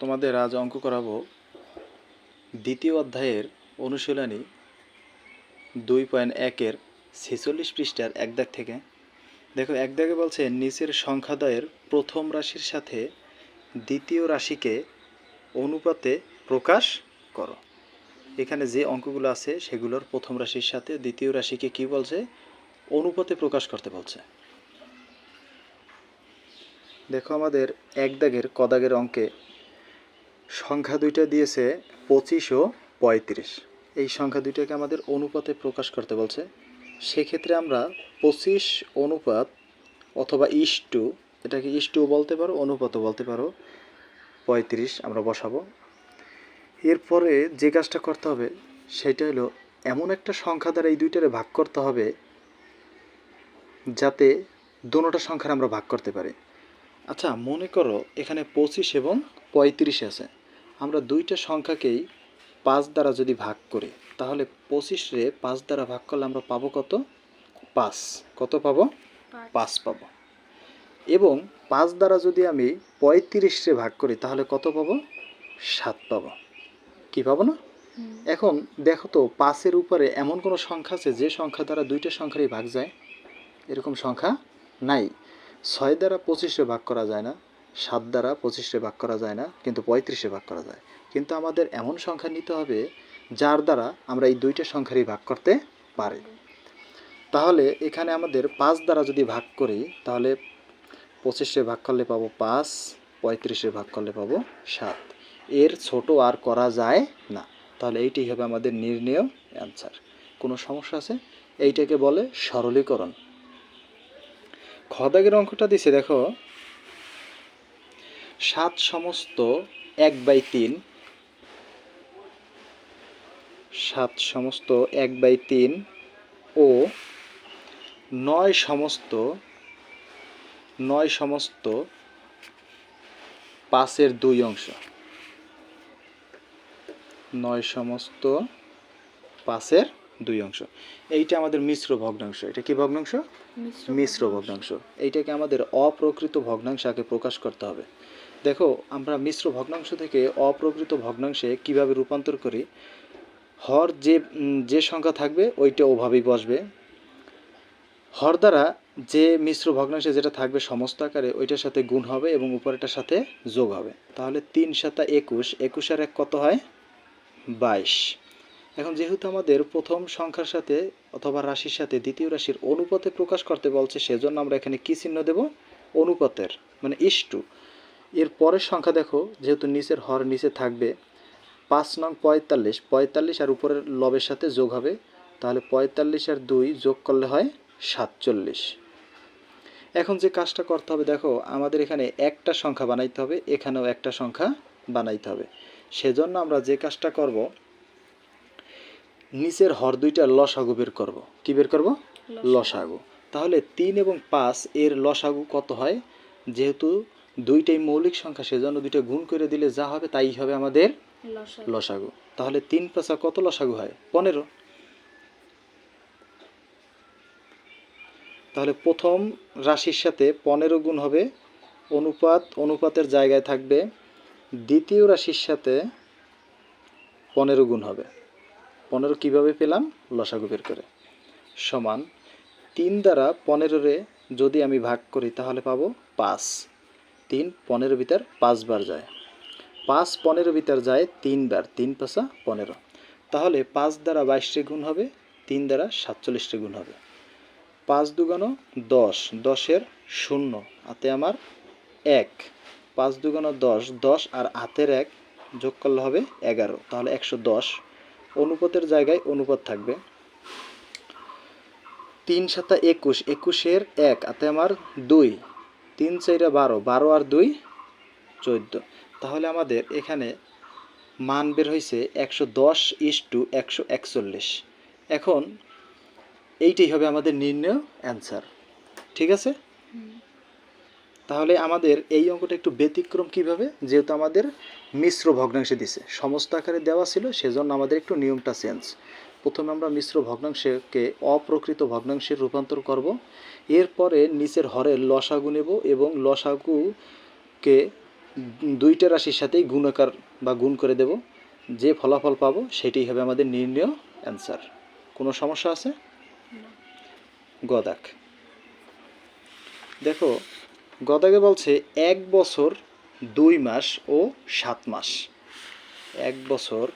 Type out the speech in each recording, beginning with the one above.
তোমাদের আজ অঙ্ক করাবো দ্বিতীয় অধ্যায়ের অনুশীলনী দুই পয়েন্ট একের ছেচল্লিশ পৃষ্ঠার এক দাগ থেকে। দেখো, এক দাগে বলছে, নিচের সংখ্যাদয়ের প্রথম রাশির সাথে দ্বিতীয় রাশিকে অনুপাতে প্রকাশ করো। এখানে যে অঙ্কগুলো আছে, সেগুলোর প্রথম রাশির সাথে দ্বিতীয় রাশিকে কি বলছে? অনুপাতে প্রকাশ করতে বলছে। দেখো, আমাদের এক দাগের কদাগের অঙ্কে সংখ্যা দুইটা দিয়েছে পঁচিশ ও পঁয়ত্রিশ। এই সংখ্যা দুইটাকে আমাদের অনুপাতে প্রকাশ করতে বলছে। সেক্ষেত্রে আমরা পঁচিশ অনুপাত অথবা ইস টু এটাকে ইস টু বলতে পারো, অনুপাতও বলতে পারো, পঁয়ত্রিশ আমরা বসাবো। এরপরে যে কাজটা করতে হবে, সেটা হলো এমন একটা সংখ্যা দ্বারা এই দুইটারে ভাগ করতে হবে যাতে দোনোটা সংখ্যার আমরা ভাগ করতে পারি। আচ্ছা মনে করো এখানে পঁচিশ এবং পঁয়ত্রিশ আছে। আমরা দুইটা সংখ্যাকেই পাঁচ দ্বারা যদি ভাগ করি তাহলে পঁচিশে পাঁচ দ্বারা ভাগ করলে আমরা পাবো কত? পাঁচ। কত পাবো? পাঁচ। পাবো। এবং পাঁচ দ্বারা যদি আমি পঁয়ত্রিশে ভাগ করি তাহলে কত পাবো? সাত পাবো। কি পাবো না? এখন দেখো তো পাঁচের উপরে এমন কোনো সংখ্যা আছে যে সংখ্যা দ্বারা দুইটা সংখ্যারই ভাগ যায়? এরকম সংখ্যা নাই। ছয় দ্বারা পঁচিশে ভাগ করা যায় না। সাত দ্বারা পঁচিশে ভাগ করা যায় না, কিন্তু পঁয়ত্রিশে ভাগ করা যায়। কিন্তু আমাদের এমন সংখ্যা নিতে হবে, যার দ্বারা আমরা এই দুইটা সংখ্যারই ভাগ করতে পারি। তাহলে এখানে আমাদের পাঁচ দ্বারা যদি ভাগ করি, তাহলে পঁচিশে ভাগ করলে পাবো পাঁচ, পঁয়ত্রিশে ভাগ করলে পাবো সাত। এর ছোট আর করা যায় না। তাহলে এইটাই হবে আমাদের নির্ণেয় অ্যান্সার কোনো সমস্যা আছে? এইটাকে বলে সরলীকরণ। খদাগের অঙ্কটা দিছে, দেখো। সাত সমস্ত এক বাই তিন। সাত সমস্ত এক বাই তিন ও নয় সমস্ত নয় সমস্ত পাঁচের দুই অংশ। নয় সমস্ত পাঁচের দুই অংশ। এইটা আমাদের মিশ্র ভগ্নাংশ। এটা কি ভগ্নাংশ? মিশ্র ভগ্নাংশ। এইটাকে আমাদের অপ্রকৃত ভগ্নাংশকে প্রকাশ করতে হবে। দেখো, আমরা মিশ্র ভগ্নাংশ থেকে অপ্রকৃত ভগ্নাংশে কীভাবে রূপান্তর করি? হর যে যে সংখ্যা থাকবে, ওইটা ওভাবেই বসবে। হর দ্বারা যে মিশ্র ভগ্নাংশে যেটা থাকবে সমস্ত আকারে, ওইটার সাথে গুণ হবে এবং উপরেটার সাথে যোগ হবে। তাহলে তিন সাতা একুশ একুশ আর এক কত হয়? বাইশ। এখন যেহেতু আমাদের প্রথম সংখ্যার সাথে অথবা রাশির সাথে দ্বিতীয় রাশির অনুপাতে প্রকাশ করতে বলছে, সেজন্য আমরা এখানে কি চিহ্ন দেব? অনুপাতের মানে ইস্টু এর পরের সংখ্যা দেখো যেহেতু নিচের হর নিচে থাকবে পাঁচ নং পঁয়তাল্লিশ পঁয়তাল্লিশ আর উপরের লবের সাথে যোগ হবে তাহলে পঁয়তাল্লিশ আর দুই যোগ করলে হয় সাতচল্লিশ। এখন যে কাজটা করতে হবে দেখো আমাদের এখানে একটা সংখ্যা বানাইতে হবে এখানেও একটা সংখ্যা বানাইতে হবে। সেজন্য আমরা যে কাজটা করব নিচের হর দুইটা লসাগু বের করব। কি বের করব? লসাগু। তাহলে তিন এবং পাঁচ এর লসাগু কত হয়? যেহেতু দুইটাই মৌলিক সংখ্যা সেজন্য দুইটা গুণ করে দিলে যা হবে তাই হবে আমাদের লসাগু। তাহলে তিন পাঁচা কত লসাগু হয়? পনেরো। তাহলে প্রথম রাশির সাথে পনেরো গুণ হবে অনুপাত অনুপাতের জায়গায় থাকবে। দ্বিতীয় রাশির সাথে পনেরো গুণ হবে। পনেরো কীভাবে পেলাম? লসাগু বের করে। সমান তিন দ্বারা পনেরোরে যদি আমি ভাগ করি তাহলে পাবো পাঁচ। তিন পনেরো ভিতর পাঁচবার যায়। পাঁচ পনেরো ভিতর যায় তিনবার তিন পাঁচা পনেরো। তাহলে পাঁচ দ্বারা বাইশটি গুণ হবে, তিন দ্বারা সাতচল্লিশটি গুণ হবে। পাঁচ দুগানো দশ, দশের শূন্য, হাতে আমার এক। পাঁচ দুগানো দশ দশ আর হাতের এক যোগ করলে হবে এগারো। তাহলে একশো দশ। অনুপাতের জায়গায় অনুপাত থাকবে। তিন সাতা একুশ, একুশের এক, হাতে আমার দুই। তিন চাইরা বারো বারো আর দুই, চোদ্দ। তাহলে আমাদের এখানে মান বের হয়েছে একশো দশ ইস টু একশো একচল্লিশ। এখন এইটাই হবে আমাদের নির্ণয় অ্যান্সার ঠিক আছে? তাহলে আমাদের এই অঙ্কটা একটু ব্যতিক্রম কীভাবে? যেহেতু আমাদের মিশ্র ভগ্নাংশে দিছে। সমস্ত আকারে দেওয়া ছিল, সেজন্য আমাদের একটু নিয়মটা চেঞ্জ প্রথমে আমরা মিশ্র ভগ্নাংশকে অপ্রকৃত ভগ্নাংশে রূপান্তর করব। এরপরে নিচের হরের লসাগু নেব এবং লসাগুকে দুইটা রাশির সাথেই গুণাকার বা গুণ করে দেব। যে ফলাফল পাবো সেটাই হবে আমাদের নির্ণয় অ্যান্সার কোনো সমস্যা আছে? গদাক। দেখো গদাকে বলছে এক বছর দুই মাস ও সাত মাস। এক বছর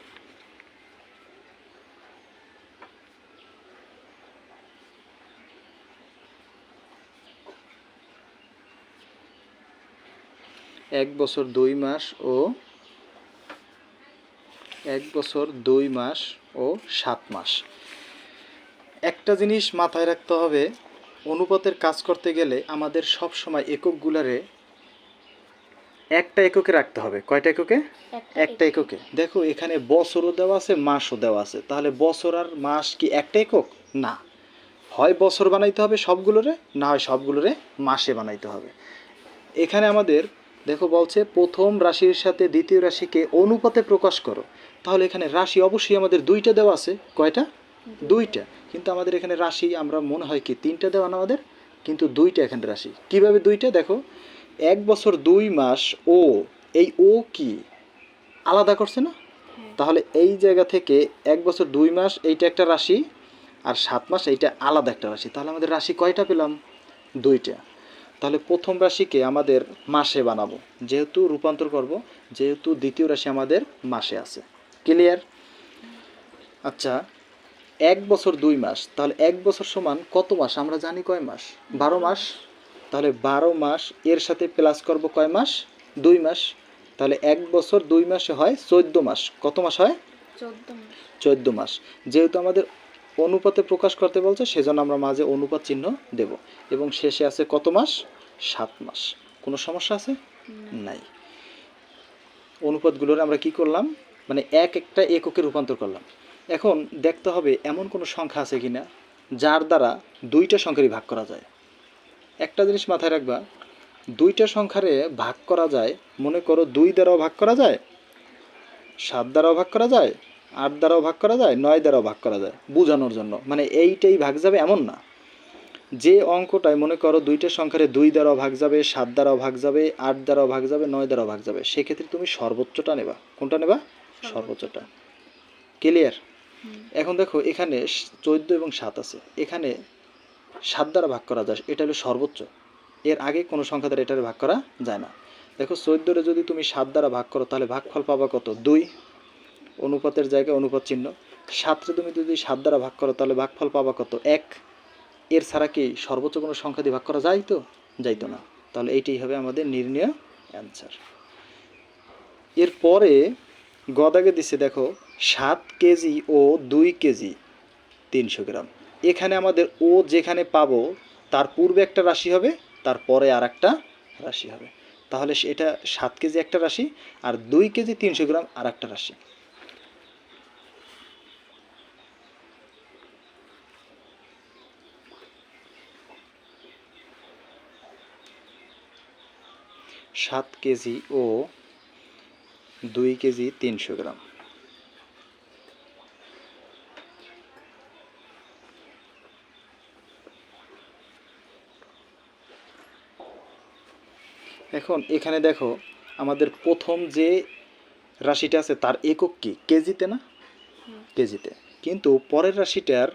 এক বছর দুই মাস ও এক বছর দুই মাস ও সাত মাস। একটা জিনিস মাথায় রাখতে হবে অনুপাতের কাজ করতে গেলে আমাদের সব সময় এককগুলারে একটা এককে রাখতে হবে। কয়টা এককে? একটা এককে। দেখো এখানে বছরও দেওয়া আছে মাসও দেওয়া আছে। তাহলে বছর আর মাস কি একটা একক? না। হয় বছর বানাইতে হবে সবগুলোরে না হয় সবগুলোরে মাসে বানাইতে হবে। এখানে আমাদের দেখো বলছে প্রথম রাশির সাথে দ্বিতীয় রাশিকে অনুপাতে প্রকাশ করো। তাহলে এখানে রাশি অবশ্যই আমাদের দুইটা দেওয়া আছে। কয়টা? দুইটা। কিন্তু আমাদের এখানে রাশি আমরা মনে হয় কি তিনটা দেওয়া না আমাদের? কিন্তু দুইটা এখানে রাশি। কীভাবে দুইটা? দেখো এক বছর দুই মাস ও এই ও কি আলাদা করছে না? তাহলে এই জায়গা থেকে এক বছর দুই মাস এইটা একটা রাশি আর সাত মাস এইটা আলাদা একটা রাশি। তাহলে আমাদের রাশি কয়টা পেলাম? দুইটা। তাহলে প্রথম রাশিকে আমাদের মাসে বানাবো। যেহেতু রূপান্তর করব যেহেতু দ্বিতীয় রাশি আমাদের মাসে আছে। ক্লিয়ার আচ্ছা এক বছর দুই মাস তাহলে এক বছর সমান কত মাস? আমরা জানি কয় মাস? বারো মাস? তাহলে বারো মাস এর সাথে প্লাস করব কয় মাস? দুই মাস। তাহলে এক বছর দুই মাসে হয় চোদ্দ মাস। কত মাস হয়? চোদ্দ মাস। চোদ্দ মাস। যেহেতু আমাদের অনুপাতে প্রকাশ করতে বলছে সেজন্য আমরা মাঝে অনুপাত চিহ্ন দেব। এবং শেষে আছে কত মাস? সাত মাস। কোনো সমস্যা আছে? নাই। অনুপাতগুলোর আমরা কি করলাম? মানে এক একটা এককে রূপান্তর করলাম। এখন দেখতে হবে এমন কোনো সংখ্যা আছে কিনা যার দ্বারা দুইটা সংখ্যারই ভাগ করা যায়। একটা জিনিস মাথায় রাখবা দুইটা সংখ্যারে ভাগ করা যায় মনে করো দুই দ্বারাও ভাগ করা যায় সাত দ্বারাও ভাগ করা যায় আট দ্বারাও ভাগ করা যায় নয় দ্বারাও ভাগ করা যায় বোঝানোর জন্য। মানে এইটাই ভাগ যাবে এমন না। যে অঙ্কটায় মনে করো দুইটা সংখ্যারে দুই দ্বারাও ভাগ যাবে সাত দ্বারাও ভাগ যাবে আট দ্বারাও ভাগ যাবে নয় দ্বারাও ভাগ যাবে সেক্ষেত্রে তুমি সর্বোচ্চটা নেবা। কোনটা নেবা? সর্বোচ্চটা। ক্লিয়ার? এখন দেখো এখানে চোদ্দ এবং সাত আছে। এখানে সাত দ্বারা ভাগ করা যায় এটা হলো সর্বোচ্চ। এর আগে কোনো সংখ্যা দ্বারা এটারে ভাগ করা যায় না। দেখো চোদ্দোরে যদি তুমি সাত দ্বারা ভাগ করো তাহলে ভাগফল পাবা কত? দুই। অনুপাতের জায়গায় অনুপাত চিহ্ন। সাতটা তুমি যদি সাত দ্বারা ভাগ করো, তাহলে ভাগফল পাবা কত? এক। এর ছাড়া কি সর্বোচ্চ কোনো সংখ্যা দিয়ে ভাগ করা যায় তো? যাইতো না। তাহলে এইটাই হবে আমাদের নির্ণয় অ্যান্সার এরপরে গদাগে দিছে, দেখো, সাত কেজি ও দুই কেজি তিনশো গ্রাম। এখানে আমাদের ও যেখানে পাবো, তার পূর্বে একটা রাশি হবে, তারপরে আর একটা রাশি হবে। তাহলে এটা সাত কেজি একটা রাশি, আর দুই কেজি তিনশো গ্রাম আর একটা রাশি। সাত কেজি ও দুই কেজি তিনশো গ্রাম। এখন এখানে দেখো আমাদের প্রথম যে রাশিটা আছে তার একক কি? কেজিতে না? কেজিতে। কিন্তু পরের রাশিটার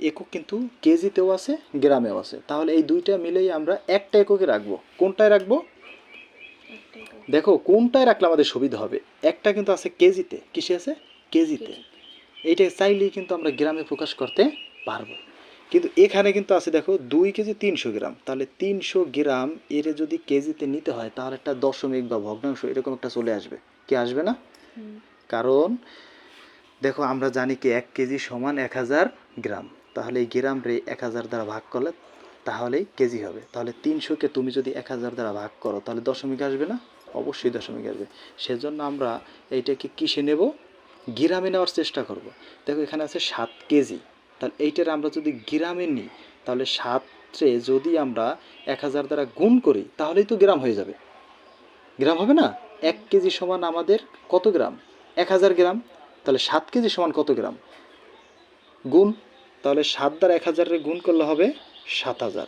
একক কিন্তু কেজিতেও আছে গ্রামেও আছে। তাহলে এই দুইটা মিলেই আমরা একটা এককে রাখব। কোনটায় রাখব। দেখো কোনটায় রাখলে আমাদের সুবিধা হবে? একটা কিন্তু আছে কেজিতে। কিসে আছে? কেজিতে। এইটা চাইলেই কিন্তু আমরা গ্রামে প্রকাশ করতে পারব। কিন্তু এখানে কিন্তু আছে দেখো দুই কেজি তিনশো গ্রাম। তাহলে তিনশো গ্রাম এর যদি কেজিতে নিতে হয় তাহলে একটা দশমিক বা ভগ্নাংশ এরকম একটা চলে আসবে। কি আসবে না? কারণ দেখো আমরা জানি কি এক কেজি সমান এক হাজার গ্রাম। তাহলে এই গ্রাম রে এক হাজার দ্বারা ভাগ করলে তাহলেই কেজি হবে। তাহলে তিনশোকে তুমি যদি এক হাজার দ্বারা ভাগ করো তাহলে দশমিক আসবে না? অবশ্যই দশমিক আসবে সেজন্য আমরা এইটাকে কিসে নেব? গ্রামে নেওয়ার চেষ্টা করব। দেখো, এখানে আছে সাত কেজি। তাহলে এইটার আমরা যদি গ্রামে নিই, তাহলে সাতরে যদি আমরা এক হাজার দ্বারা গুণ করি, তাহলেই তো গ্রাম হয়ে যাবে। গ্রাম হবে না? এক কেজি সমান আমাদের কত গ্রাম? এক হাজার গ্রাম। তাহলে সাত কেজি সমান কত গ্রাম? গুণ। তাহলে সাত দ্বারা এক হাজারের গুণ করলে হবে সাত হাজার।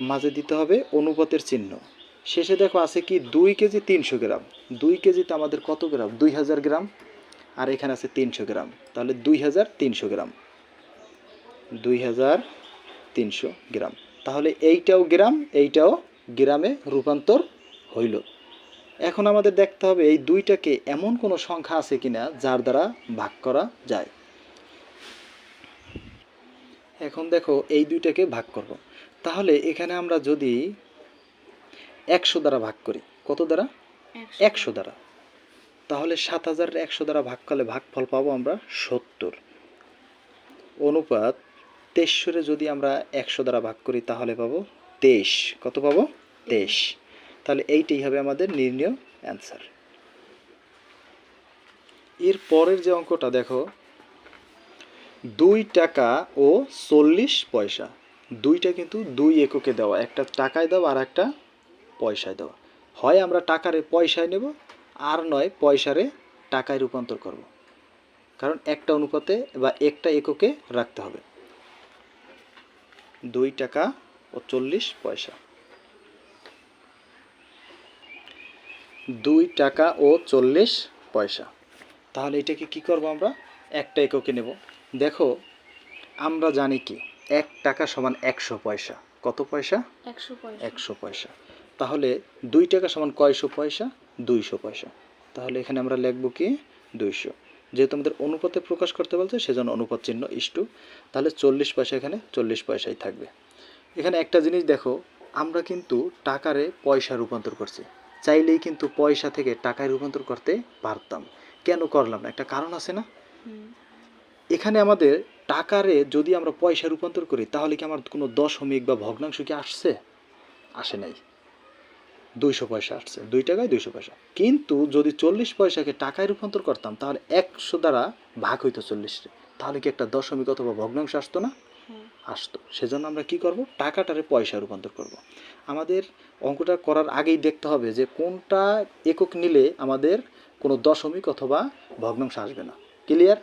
মাঝে দিতে হবে অনুপাতের চিহ্ন। শেষে দেখো আছে কি, দুই কেজি তিনশো গ্রাম। দুই কেজিতে আমাদের কত গ্রাম? দুই হাজার গ্রাম। আর এখানে আছে তিনশো গ্রাম। তাহলে দুই হাজার তিনশো গ্রাম। দুই হাজার তিনশো গ্রাম। তাহলে এইটাও গ্রাম, এইটাও গ্রামে রূপান্তর হইল। এখন আমাদের দেখতে হবে এই দুইটাকে এমন কোনো সংখ্যা আছে কিনা যার দ্বারা ভাগ করা যায়। এখন দেখো এই দুইটাকে ভাগ করব। তাহলে এখানে আমরা যদি একশো দ্বারা ভাগ করি। কত দ্বারা? একশো। দ্বারা। তাহলে সাত হাজার একশো দ্বারা ভাগ করলে ভাগফল পাবো আমরা সত্তর। অনুপাত তেইশরে যদি আমরা একশো দ্বারা ভাগ করি তাহলে পাবো তেইশ। কত পাবো? তেইশ। তাহলে এইটাই হবে আমাদের নির্ণয় অ্যান্সার। এর পরের যে অঙ্কটা দেখো দুই টাকা ও চল্লিশ পয়সা। দুইটা কিন্তু দুই এককে দেওয়া। একটা টাকায় দেওয়া আর একটা পয়সায় দেওয়া। হয় আমরা টাকারে পয়সায় নেব আর নয় পয়সারে টাকায় রূপান্তর করব। কারণ একটা অনুপাতে বা একটা এককে রাখতে হবে। দুই টাকা ও চল্লিশ পয়সা। দুই টাকা ও চল্লিশ পয়সা। তাহলে এটাকে কি করব আমরা? একটা এককে নেব। দেখো আমরা জানি কি এক টাকা সমান একশো পয়সা। কত পয়সা? একশো পয়সা। একশো পয়সা। তাহলে দুই টাকা সমান কয়শো পয়সা? দুইশো পয়সা। তাহলে এখানে আমরা লিখব কি? দুইশো। যেহেতু আমাদের অনুপাতে প্রকাশ করতে বলছে সেজন্য অনুপাত চিহ্ন ইস্টু তাহলে চল্লিশ পয়সা এখানে চল্লিশ পয়সাই থাকবে। এখানে একটা জিনিস দেখো আমরা কিন্তু টাকারে পয়সা রূপান্তর করছি। চাইলেই কিন্তু পয়সা থেকে টাকায় রূপান্তর করতে পারতাম। কেন করলাম না? একটা কারণ আছে না? এখানে আমাদের টাকারে যদি আমরা পয়সা রূপান্তর করি তাহলে কি আমার কোনো দশমিক বা ভগ্নাংশ কি আসছে? আসে নাই। দুইশো পয়সা আসছে। দুই টাকায় দুইশো পয়সা। কিন্তু যদি চল্লিশ পয়সাকে টাকায় রূপান্তর করতাম তাহলে একশো দ্বারা ভাগ হইতো চল্লিশে। তাহলে কি একটা দশমিক অথবা ভগ্নাংশ আসতো না? হ্যাঁ। আসতো। সেজন্য আমরা কি করব? টাকাটারে পয়সা রূপান্তর করব। আমাদের অঙ্কটা করার আগেই দেখতে হবে যে কোনটা একক নিলে আমাদের কোনো দশমিক অথবা ভগ্নাংশ আসবে না। ক্লিয়ার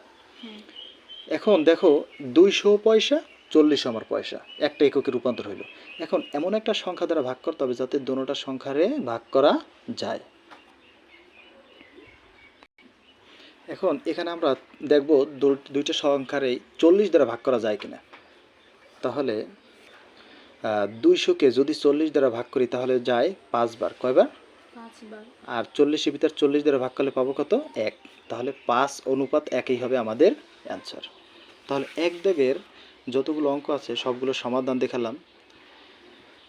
এখন দেখো দুইশো পয়সা চল্লিশ আমার পয়সা একটা এককে রূপান্তর হইল। এখন এমন একটা সংখ্যা দ্বারা ভাগ করতে হবে যাতে দোনোটা সংখ্যারে ভাগ করা যায়। এখন এখানে আমরা দেখব দুইটা সংখ্যারে চল্লিশ দ্বারা ভাগ করা যায় কিনা। তাহলে দুইশোকে যদি চল্লিশ দ্বারা ভাগ করি তাহলে যায় পাঁচবার। কয়বার? আর চল্লিশের ভিতর চল্লিশ দ্বারা ভাগ করলে পাবো কত? এক। তাহলে পাঁচ অনুপাত একই হবে আমাদের অ্যান্সার। তাহলে এক দাগের যতগুলো অঙ্ক আছে, সবগুলো সমাধান দেখালাম।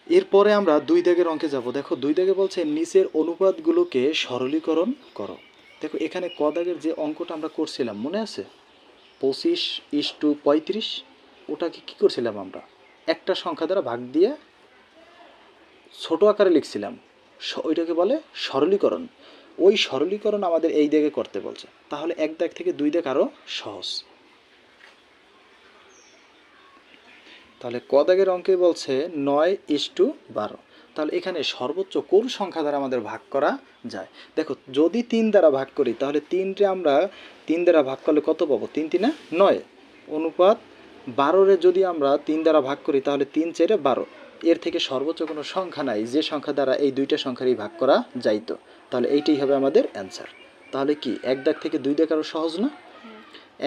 এরপরে আমরা দুই দাগের অঙ্কে যাব। দেখো, দুই দাগে বলছে, নিচের অনুপাতগুলোকে সরলীকরণ করো। দেখো, এখানে ক দাগের যে অঙ্কটা আমরা করছিলাম, মনে আছে? পঁচিশ ইস টু পঁয়ত্রিশ, ওটাকে কী করছিলাম আমরা? একটা সংখ্যা দ্বারা ভাগ দিয়ে ছোট আকারে লিখছিলাম। ওইটাকে বলে সরলীকরণ। ওই সরলীকরণ আমাদের এই দিকে করতে বলছে। তাহলে এক দাগ থেকে দুই দাগ আরও সহজ। তাহলে ক দাগের অঙ্কে বলছে নয় ইস টু বারো। তাহলে এখানে সর্বোচ্চ কোন সংখ্যা দ্বারা আমাদের ভাগ করা যায়? দেখো যদি তিন দ্বারা ভাগ করি তাহলে তিনটে আমরা তিন দ্বারা ভাগ করলে কত পাবো? তিন তিনে নয়। অনুপাত বারোরে যদি আমরা তিন দ্বারা ভাগ করি তাহলে তিন চারে বারো। এর থেকে সর্বোচ্চ কোনো সংখ্যা নাই যে সংখ্যা দ্বারা এই দুইটা সংখ্যারই ভাগ করা যাইতো। তাহলে এইটাই হবে আমাদের অ্যান্সার। তাহলে কি এক দাগ থেকে দুই দাগ আরও সহজ না?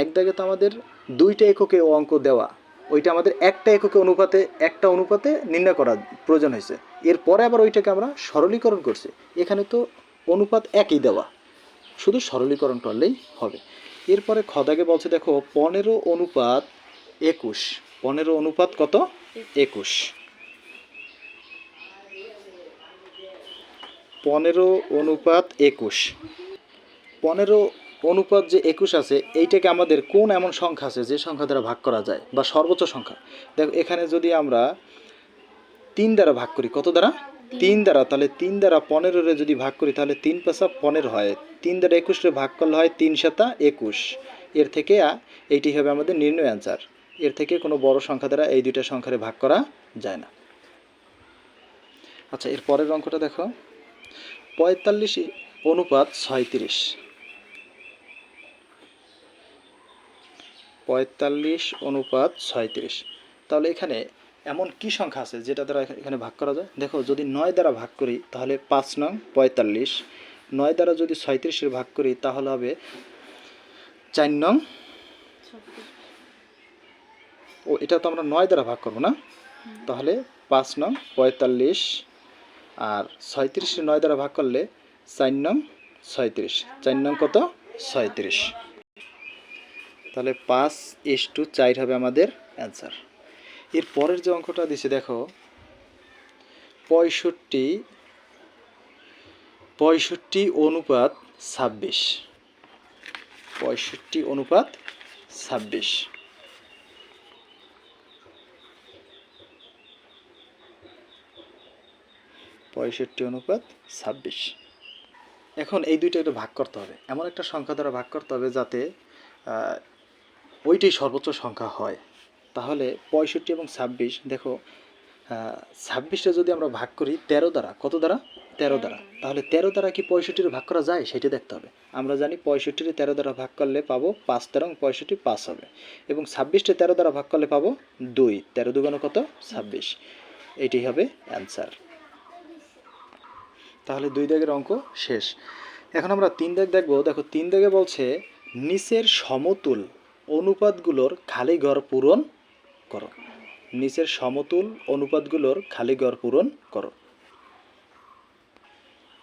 এক দাগে তো আমাদের দুইটা এককে ও অঙ্ক দেওয়া। ওইটা আমাদের একটা এককে অনুপাতে, একটা অনুপাতে নির্ণয় করার প্রয়োজন হয়েছে। এরপরে আবার ওইটাকে আমরা সরলীকরণ করছি। এখানে তো অনুপাত একই দেওয়া। শুধু সরলীকরণ করলেই হবে। এরপরে খদাগে বলছে, দেখো, পনেরো অনুপাত একুশ। পনেরো অনুপাত কত? একুশ। পনেরো অনুপাত একুশ। পনেরো অনুপাত যে একুশ আছে এইটাকে আমাদের কোন এমন সংখ্যা আছে যে সংখ্যা দ্বারা ভাগ করা যায়? বা সর্বোচ্চ সংখ্যা? দেখো এখানে যদি আমরা তিন দ্বারা ভাগ করি কত দ্বারা? তিন। দ্বারা। তাহলে তিন দ্বারা পনেরোরে যদি ভাগ করি তাহলে তিন পাঁচা পনেরো হয়। তিন দ্বারা একুশে ভাগ করলে হয় তিন সাতা একুশ। এর থেকে এইটি হবে আমাদের নির্ণয় অ্যান্সার এর থেকে কোনো বড় সংখ্যা দ্বারা এই দুইটা সংখ্যারে ভাগ করা যায় না। আচ্ছা এর পরের অঙ্কটা দেখো। পঁয়তাল্লিশ অনুপাত ছয়ত্রিশ। পঁয়তাল্লিশ অনুপাত ছয়ত্রিশ। তাহলে এখানে এমন কি সংখ্যা আছে যেটা দ্বারা এখা- এখানে ভাগ করা যায়? দেখো যদি নয় দ্বারা ভাগ করি তাহলে পাঁচ নং পঁয়তাল্লিশ। নয় দ্বারা যদি ছয়ত্রিশের ভাগ করি তাহলে হবে চার নং ও এটা তো আমরা নয় দ্বারা ভাগ করব না? তাহলে পাঁচ নং পঁয়তাল্লিশ আর ছয়ত্রিশে নয় দ্বারা ভাগ করলে চার নং ছয়ত্রিশ। চার নং কত? ছয়ত্রিশ। তাহলে পাঁচ এস টু চার হবে আমাদের অ্যান্সার। এর পরের যে অঙ্কটা দিছে, দেখো, পঁয়ষট্টি পঁয়ষট্টি অনুপাত ছাব্বিশ। পঁয়ষট্টি অনুপাত ছাব্বিশ। পঁয়ষট্টি অনুপাত ছাব্বিশ। এখন এই দুইটা একটু ভাগ করতে হবে। এমন একটা সংখ্যা দ্বারা ভাগ করতে হবে যাতে ওইটাই সর্বোচ্চ সংখ্যা হয়। তাহলে পঁয়ষট্টি এবং ছাব্বিশ, দেখো ছাব্বিশটা যদি আমরা ভাগ করি, তেরো দ্বারা, কত দ্বারা? তেরো দ্বারা। তাহলে তেরো দ্বারা কি পঁয়ষট্টির ভাগ করা যায়? সেটা দেখতে হবে। আমরা জানি পঁয়ষট্টির তেরো দ্বারা ভাগ করলে পাবো পাঁচ তেরো, পঁয়ষট্টি পাঁচ হবে। এবং ছাব্বিশটা তেরো দ্বারা ভাগ করলে পাবো দুই। তেরো দুগুণ কত? ছাব্বিশ। এইটাই হবে অ্যান্সার। তাহলে দুই দাগের অঙ্ক শেষ। এখন আমরা তিন দাগ দেখব। দেখো, তিন দাগে বলছে, নিচের সমতুল অনুপাতগুলোর খালি ঘর পূরণ করো। নিচের সমতুল অনুপাতগুলোর খালি ঘর পূরণ করো।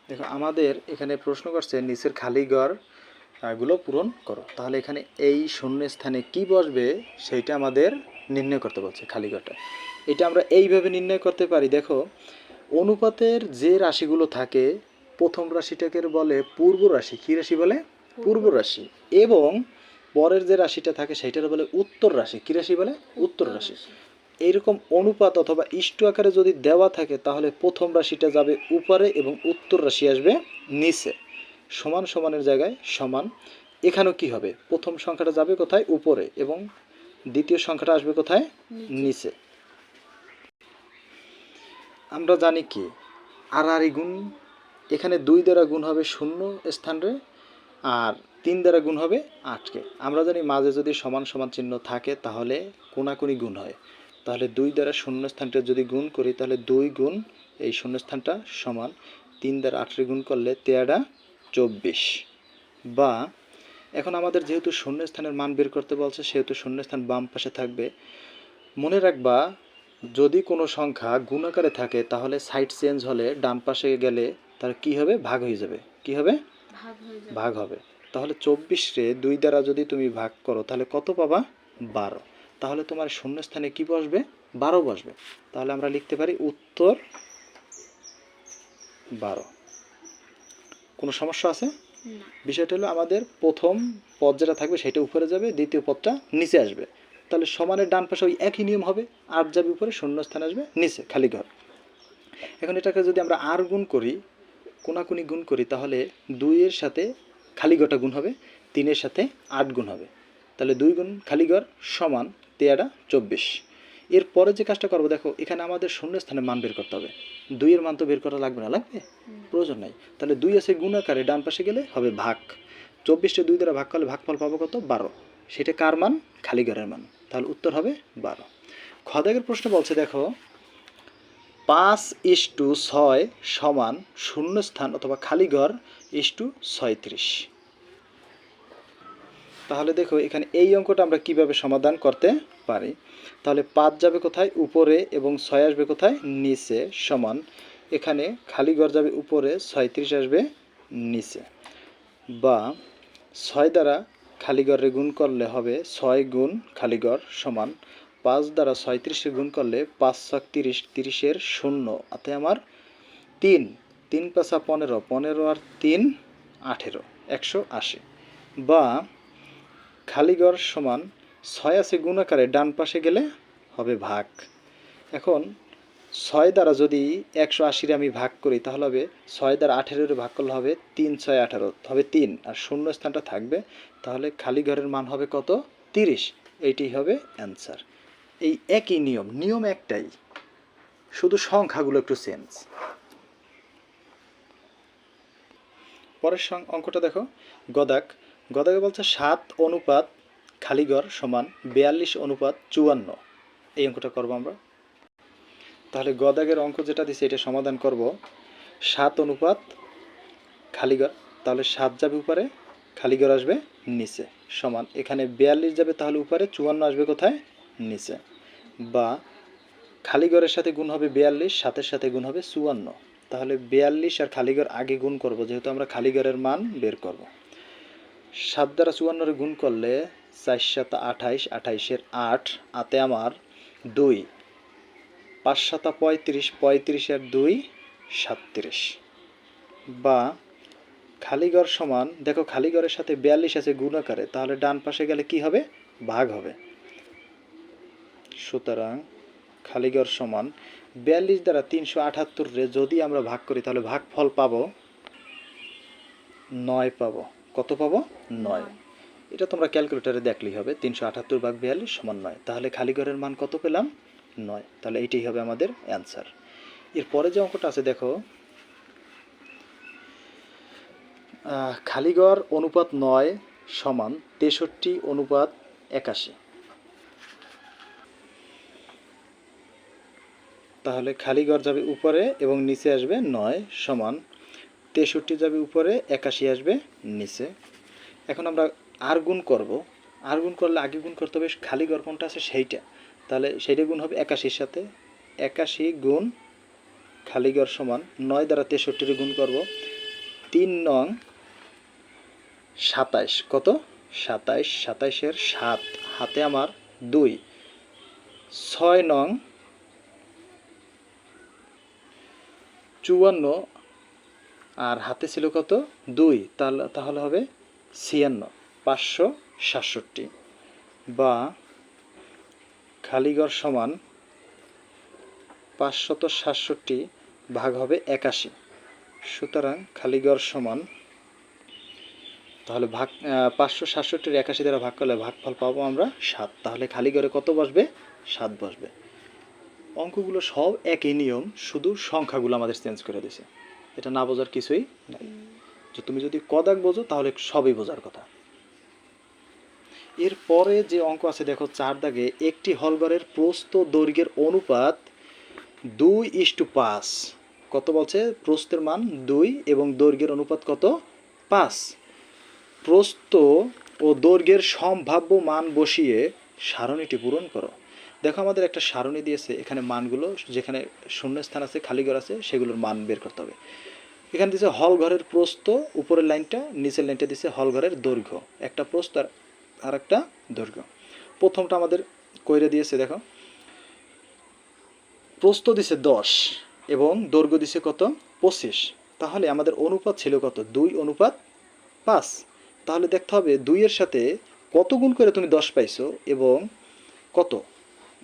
দেখো আমাদের এখানে প্রশ্ন করছে নিচের খালি ঘরগুলো পূরণ করো। তাহলে এখানে এই শূন্য স্থানে কি বসবে সেইটা আমাদের নির্ণয় করতে বলছে খালি ঘরটা এটা আমরা এইভাবে নির্ণয় করতে পারি দেখো অনুপাতের যে রাশিগুলো থাকে প্রথম রাশিটাকে বলে পূর্ব রাশি। কী রাশি বলে? পূর্ব রাশি। এবং পরের যে রাশিটা থাকে সেটার বলে উত্তর রাশি। কী রাশি বলে? উত্তর রাশি। এইরকম অনুপাত অথবা ইষ্ট আকারে যদি দেওয়া থাকে তাহলে প্রথম রাশিটা যাবে উপরে এবং উত্তর রাশি আসবে নিচে। সমান সমানের জায়গায় সমান। এখানেও কি হবে? প্রথম সংখ্যাটা যাবে কোথায়? উপরে এবং দ্বিতীয় সংখ্যাটা আসবে কোথায়? নিচে। আমরা জানি কি? আর আর গুণ। এখানে দুই দ্বারা গুণ হবে শূন্য স্থানে আর তিন দ্বারা গুণ হবে আটকে। আমরা জানি মাঝে যদি সমান সমান চিহ্ন থাকে তাহলে কোনাকুনি গুণ হয়। তাহলে দুই দ্বারা শূন্য স্থানটা যদি গুণ করি তাহলে দুই গুণ এই শূন্য স্থানটা সমান। তিন দ্বারা আটরে গুণ করলে তেয়ারা চব্বিশ। বা এখন আমাদের যেহেতু শূন্য স্থানের মান বের করতে বলছে সেহেতু শূন্য স্থান বাম পাশে থাকবে। মনে রাখবা যদি কোনো সংখ্যা গুণ আকারে থাকে তাহলে সাইড চেঞ্জ হলে ডান পাশে গেলে তার কি হবে? ভাগ হয়ে যাবে। কি হবে? ভাগ হবে। তাহলে চব্বিশে দুই দ্বারা যদি তুমি ভাগ করো তাহলে কত পাবা? বারো। তাহলে তোমার শূন্য স্থানে কি বসবে? বারো বসবে। তাহলে আমরা লিখতে পারি উত্তর বারো। কোনো সমস্যা আছে? বিষয়টা হলো আমাদের প্রথম পদ যেটা থাকবে সেটা উপরে যাবে দ্বিতীয় পদটা নিচে আসবে। তাহলে সমানের ডান পাশে ওই একই নিয়ম হবে আট যাবে উপরে শূন্য স্থান আসবে নিচে খালি ঘর। এখন এটাকে যদি আমরা আর গুণ করি কোনাকুনি গুণ করি তাহলে দুইয়ের সাথে খালি ঘরটা গুণ হবে তিনের সাথে আট গুণ হবে। তাহলে দুই গুণ খালি ঘর সমান তেয়ারা চব্বিশ। এরপরে যে কাজটা করব দেখো এখানে আমাদের শূন্য স্থানে মান বের করতে হবে। দুইয়ের মান তো বের করা লাগবে না লাগবে? প্রয়োজন নাই। তাহলে দুই আছে গুণ আকারে ডান পাশে গেলে হবে ভাগ। চব্বিশটা দুই দ্বারা ভাগ করলে ভাগফল পাবো কত? বারো। সেটা কার মান? খালি ঘরের মান। তাহলে উত্তর হবে বারো। খদাগের প্রশ্ন বলছে দেখো পাঁচ ইস টু ছয় সমান শূন্যস্থান অথবা খালি ঘর ইস টু ছয়ত্রিশ। তাহলে দেখো, এখানে এই অঙ্কটা আমরা কীভাবে সমাধান করতে পারি? তাহলে পাঁচ যাবে কোথায়? উপরে এবং ছয় আসবে কোথায়? নিচে সমান। এখানে খালি ঘর যাবে উপরে, ছয়ত্রিশ আসবে নিচে। বা ছয় দ্বারা খালি ঘরে গুণ করলে হবে ছয় গুণ খালি ঘর সমান পাঁচ দ্বারা ছয়ত্রিশে গুণ করলে পাঁচ ছক তিরিশ তিরিশের শূন্য। অর্থাৎ আমার তিন তিন পাঁচা পনেরো পনেরো আর তিন আঠেরো, একশো আশি। বা খালিগড় সমান ছয় আছে গুণ আকারে ডান পাশে গেলে হবে ভাগ। এখন ছয় দ্বারা যদি একশো আশির আমি ভাগ করি, তাহলে হবে ছয় দ্বারা আঠেরোর ভাগ করলে হবে তিন, ছয়, আঠারো, হবে তিন। আর শূন্য স্থানটা থাকবে, তাহলে খালি ঘরের মান হবে কত? তিরিশ। এইটি হবে অ্যান্সার। এই একই নিয়ম নিয়ম একটাই। শুধু সংখ্যাগুলো একটু চেঞ্জ পরের অঙ্কটা দেখো। গদাক, গদাকে বলছে সাত অনুপাত খালিগড় সমান বিয়াল্লিশ অনুপাত চুয়ান্ন। এই অঙ্কটা করব আমরা। তাহলে গদাগের অঙ্ক যেটা দিছে, এটা সমাধান করব। সাত অনুপাত খালিগড়, তাহলে সাত যাবে উপরে, খালিগড় আসবে নিচে। সমান, এখানে বিয়াল্লিশ যাবে, তাহলে উপরে, চুয়ান্ন আসবে কোথায়? নিচে। বা খালিগড়ের সাথে গুণ হবে বিয়াল্লিশ সাতের সাথে গুণ হবে চুয়ান্ন। তাহলে বিয়াল্লিশ আর খালিগড় আগে গুণ করব, যেহেতু আমরা খালিগড়ের মান বের করব। সাত দ্বারা চুয়ান্নরে গুণ করলে চার সাত আঠাইশ, আঠাইশের আট, আতে আমার দুই। পাঁচ সাতা পঁয়ত্রিশ, পঁয়ত্রিশের দুই, সাতত্রিশ। বা খালিগড় সমান, দেখো খালিগড়ের সাথে বিয়াল্লিশ আছে গুণ আকারে, তাহলে ডান পাশে গেলে কি হবে? ভাগ হবে। সুতরাং খালিগড় সমান বিয়াল্লিশ দ্বারা তিনশো আঠাত্তর রে যদি আমরা ভাগ করি তাহলে ভাগ ফল পাবো নয় পাব। কত পাব? নয়। এটা তোমরা ক্যালকুলেটারে দেখলেই হবে তিনশো আঠাত্তর ভাগ বিয়াল্লিশ সমান নয়। তাহলে খালিগড়ের মান কত পেলাম? নয়। তাহলে এইটাই হবে আমাদের অ্যান্সার। এরপরে যে অঙ্কটা আছে দেখো। খালিগড় অনুপাত নয় সমান তেষট্টি অনুপাত একাশি। তাহলে খালি খালিগড় যাবে উপরে এবং নিচে আসবে নয় সমান তেষট্টি যাবে উপরে, একাশি আসবে নিচে। এখন আমরা আর গুণ করব। আর গুণ করলে আগে গুণ করতে হবে, খালি গড় কোনটা আছে সেইটা। তাহলে সেইটা গুণ হবে একাশির সাথে। একাশি গুণ খালি গড় সমান নয় দ্বারা তেষট্টির গুণ করব। তিন নং সাতাইশ কত? সাতাইশ সাতাইশের সাত। হাতে আমার দুই। ছয় নং চুয়ান্ন আর হাতে ছিল কত? দুই। তাহলে হবে ছিয়ান্ন। পাঁচশো সাতষট্টি। বা খালিগড় সমান পাঁচশত সাতষট্টি ভাগ হবে একাশি। সুতরাং খালিগড় সমান, তাহলে ভাগ পাঁচশো সাতষট্টির একাশি দ্বারা ভাগ করলে ভাগফল পাবো আমরা সাত। তাহলে খালিগড়ে কত বসবে? সাত বসবে। অঙ্কগুলো সব একই নিয়ম, শুধু সংখ্যাগুলো আমাদের চেঞ্জ করে দিছে। এটা না বোঝার কিছুই নাই। যে তুমি যদি কদাক বোঝো, তাহলে সবই বোঝার কথা। এরপরে যে অঙ্ক আছে, দেখো চার দাগে, একটি হলঘরের প্রস্থ দৈর্ঘ্যের অনুপাত দুই ইস্টু পাঁচ। কত বলছে? প্রস্থের মান দুই এবং দৈর্ঘ্যের অনুপাত কত? পাঁচ। প্রস্থ ও দৈর্ঘ্যের সম্ভাব্য মান বসিয়ে সারণীটি পূরণ করো। দেখো আমাদের একটা সারণী দিয়েছে, এখানে মানগুলো, যেখানে শূন্যস্থান আছে, খালি ঘর আছে, সেগুলোর মান বের করতে হবে। এখানে দিছে হল ঘরের প্রস্থ, উপরের লাইনটা, নিচের লাইনটা দিছে হল ঘরের দৈর্ঘ্য। একটা প্রস্থ আর আর একটা দৈর্ঘ্য। প্রথমটা আমাদের কইরে দিয়েছে, দেখো। প্রস্থ দিছে দশ এবং দৈর্ঘ্য দিছে কত? পঁচিশ। তাহলে আমাদের অনুপাত ছিল কত? দুই অনুপাত পাঁচ। তাহলে দেখতে হবে দুইয়ের সাথে কত গুণ করে তুমি দশ পাইছো এবং কত?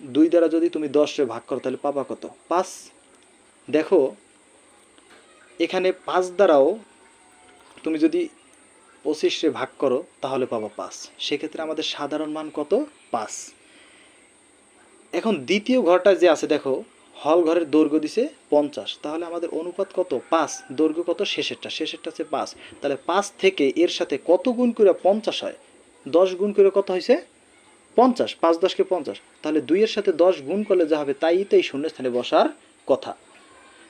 দুই দ্বারা যদি তুমি দশে ভাগ করো, তাহলে পাবা কত? পাঁচ। দেখো, এখানে পাঁচ দ্বারাও তুমি যদি পঁচিশে ভাগ করো, তাহলে পাবা পাঁচ। সেক্ষেত্রে আমাদের সাধারণ মান কত? পাঁচ। এখন দ্বিতীয় ঘরটা যে আছে, দেখো, হল ঘরের দৈর্ঘ্য দিছে পঞ্চাশ। তাহলে আমাদের অনুপাত কত? পাঁচ। দৈর্ঘ্য কত? শেষেরটা। শেষেরটা আছে পাঁচ। তাহলে পাঁচ থেকে এর সাথে কত গুণ করে পঞ্চাশ হয়? দশ গুণ করে কত হয়েছে? পঞ্চাশ, পাঁচ দশকে পঞ্চাশ। তাহলে দুইয়ের সাথে দশ গুণ করলে যা হবে, তাই তো এই শূন্যস্থানে বসার কথা।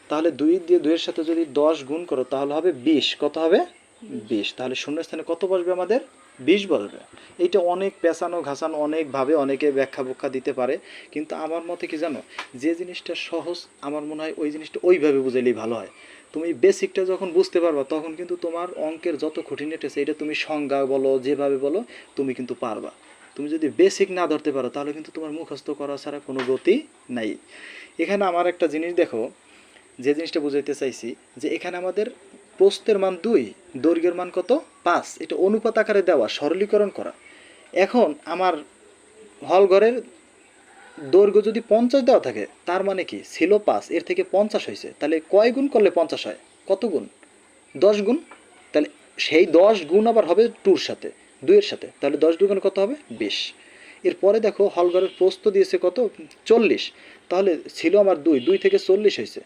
তাহলে দুই দিয়ে দুইয়ের সাথে যদি দশ গুণ করো, তাহলে হবে বিশ। কত হবে? বিশ। তাহলে শূন্যস্থানে কত বসবে আমাদের? বিশ বসবে। এইটা অনেক পেঁচানো ঘাসানো অনেকভাবে অনেকে ব্যাখ্যা ব্যাখ্যা দিতে পারে। কিন্তু আমার মতে কি জানো, যে জিনিসটা সহজ, আমার মনে হয় ওই জিনিসটা ওইভাবে বুঝাইলেই ভালো হয়। তুমি বেসিকটা যখন বুঝতে পারবা, তখন কিন্তু তোমার অঙ্কের যত খুঁটিনাটি আছে, এটা তুমি সংজ্ঞা বলো, যেভাবে বলো, তুমি কিন্তু পারবা। তুমি যদি বেসিক না ধরতে পারো, তাহলে কিন্তু তোমার মুখস্থ করা ছাড়া কোনো গতি নাই। এখানে আমার একটা জিনিস দেখো, যে জিনিসটা বুঝাইতে চাইছি, যে এখানে আমাদের প্রস্থের মান দুই, দৈর্ঘ্যের মান কত? পাঁচ। এটা অনুপাত আকারে দেওয়া, সরলীকরণ করা। এখন আমার হল ঘরের দৈর্ঘ্য যদি পঞ্চাশ দেওয়া থাকে, তার মানে কি? ছিল পাঁচ, এর থেকে পঞ্চাশ হয়েছে। তাহলে কয় গুণ করলে পঞ্চাশ হয়? কত গুণ? দশ গুণ? তাহলে সেই দশ গুণ আবার হবে টুর সাথে। দুইয়ের সাথে, তাহলে দশ দুগুণ কত হবে? বিশ। এরপরে দেখো, হলঘরের প্রস্থ দিয়েছে কত? চল্লিশ। তাহলে ছিল আমার দুই দুই থেকে চল্লিশ হয়েছে।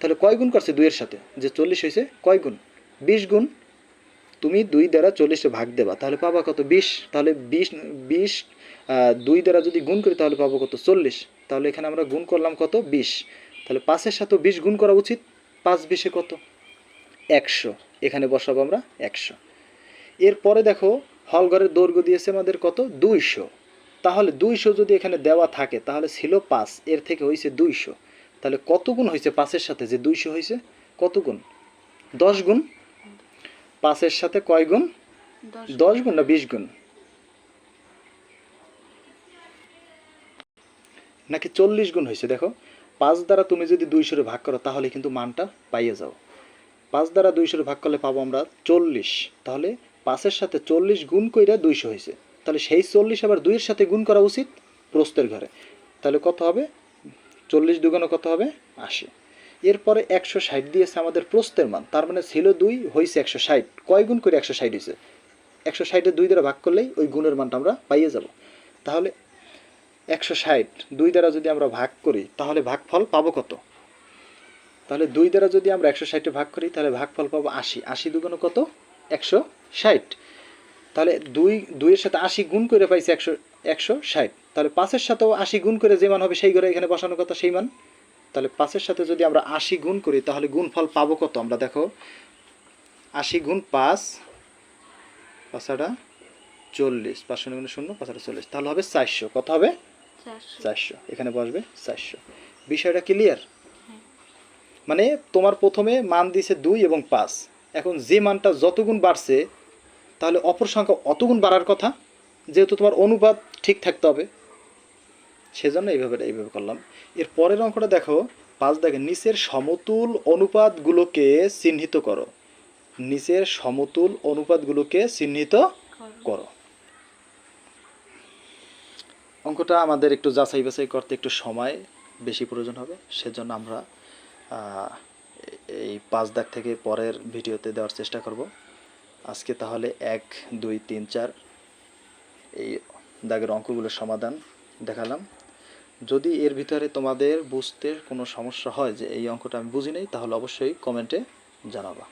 তাহলে কয় গুণ করছে দুইয়ের সাথে? যে চল্লিশ হয়েছে, কয় গুণ? বিশ গুণ। তুমি দুই দ্বারা চল্লিশে ভাগ দেবা, তাহলে পাবা কত? বিশ। তাহলে বিশ বিশ দুই দ্বারা যদি গুণ করি, তাহলে পাবো কত? চল্লিশ। তাহলে এখানে আমরা গুণ করলাম কত? বিশ। তাহলে পাঁচের সাথে বিশ গুণ করা উচিত, পাঁচ বিশে কত? একশো। এখানে বসাবো আমরা একশো। এরপরে দেখো হলঘরের দৈর্ঘ্য দিয়েছে আমাদের কত? দুইশো। তাহলে দুইশো যদি এখানে দেওয়া থাকে তাহলে ছিল পাঁচ। এর থেকে হয়েছে দুইশো। তাহলে কত গুণ হয়েছে পাঁচের সাথে? যে দুইশো হয়েছে কত গুণ? দশ গুণ? পাঁচের সাথে কয় গুণ? দশ গুণ। না বিশ গুণ? নাকি চল্লিশ গুণ হয়েছে দেখো পাঁচ দ্বারা তুমি যদি দুইশোরে ভাগ করো তাহলে কিন্তু মানটা পাইয়ে যাও। পাঁচ দ্বারা দুইশোরে ভাগ করলে পাবো আমরা চল্লিশ। তাহলে পাঁচের সাথে চল্লিশ গুণ কইরা দুইশো হয়েছে তাহলে সেই চল্লিশ আবার দুইয়ের সাথে গুণ করা উচিত প্রস্তের ঘরে। তাহলে কত হবে? চল্লিশ দুগুণে কত হবে? আশি। এরপরে একশো ষাট দিয়েছে আমাদের প্রস্তের মান। তার মানে ছিল দুই হয়েছে একশো ষাট। কয় গুণ করে একশো ষাট হয়েছে একশো ষাটে দুই দ্বারা ভাগ করলেই ওই গুণের মানটা আমরা পাইয়ে যাব। তাহলে একশো ষাট দুই দ্বারা যদি আমরা ভাগ করি, তাহলে ভাগফল পাবো কত? তাহলে দুই দ্বারা যদি আমরা একশো ষাটে ভাগ করি, তাহলে ভাগফল পাবো আশি। আশি দুগুণ কত? একশো ষাট। তাহলে দুই দুইয়ের সাথে আশি গুণ করে পাইছে একশো একশো ষাট। তাহলে পাঁচের সাথেও আশি গুণ করে যে মান হবে সেই ঘরে এখানে বসানো কথা সেই মান। তাহলে পাঁচের সাথে যদি আমরা আশি গুণ করি তাহলে গুণফল পাবো কত? আমরা দেখো আশি গুণ পাঁচ পাঁচাটা চল্লিশ। পাঁচশো নিগুণে শূন্য পাঁচাটা চল্লিশ। তাহলে হবে চারশো। কত হবে? চারশো। এখানে বসবে চারশো। বিষয়টা ক্লিয়ার। মানে তোমার প্রথমে মান দিছে দুই এবং পাঁচ। এখন যে মানটা যতগুণ বাড়ছে তাহলে অপর সংখ্যা অতগুণ বাড়ার কথা। যেহেতু তোমার অনুপাত ঠিক থাকতে হবে সেজন্য এইভাবে এইভাবে করলাম। এর পরের অঙ্কটা দেখো পাঁচ দেখে নিচের সমতুল অনুপাতগুলোকে চিহ্নিত করো। নিচের সমতুল অনুপাতগুলোকে চিহ্নিত করো। অঙ্কটা আমাদের একটু যাচাই বাছাই করতে একটু সময় বেশি প্রয়োজন হবে সেজন্য আমরা আহ, এই পাঁচ দাগ থেকে পরের ভিডিওতে দেওয়ার চেষ্টা করব। আজকে তাহলে এক, দুই, তিন, চার। এই দাগের অঙ্কগুলোর সমাধান দেখালাম। যদি এর ভিতরে তোমাদের বুঝতে কোনো সমস্যা হয় যে এই অঙ্কটা আমি বুঝি নাই তাহলে অবশ্যই কমেন্টে জানাবা।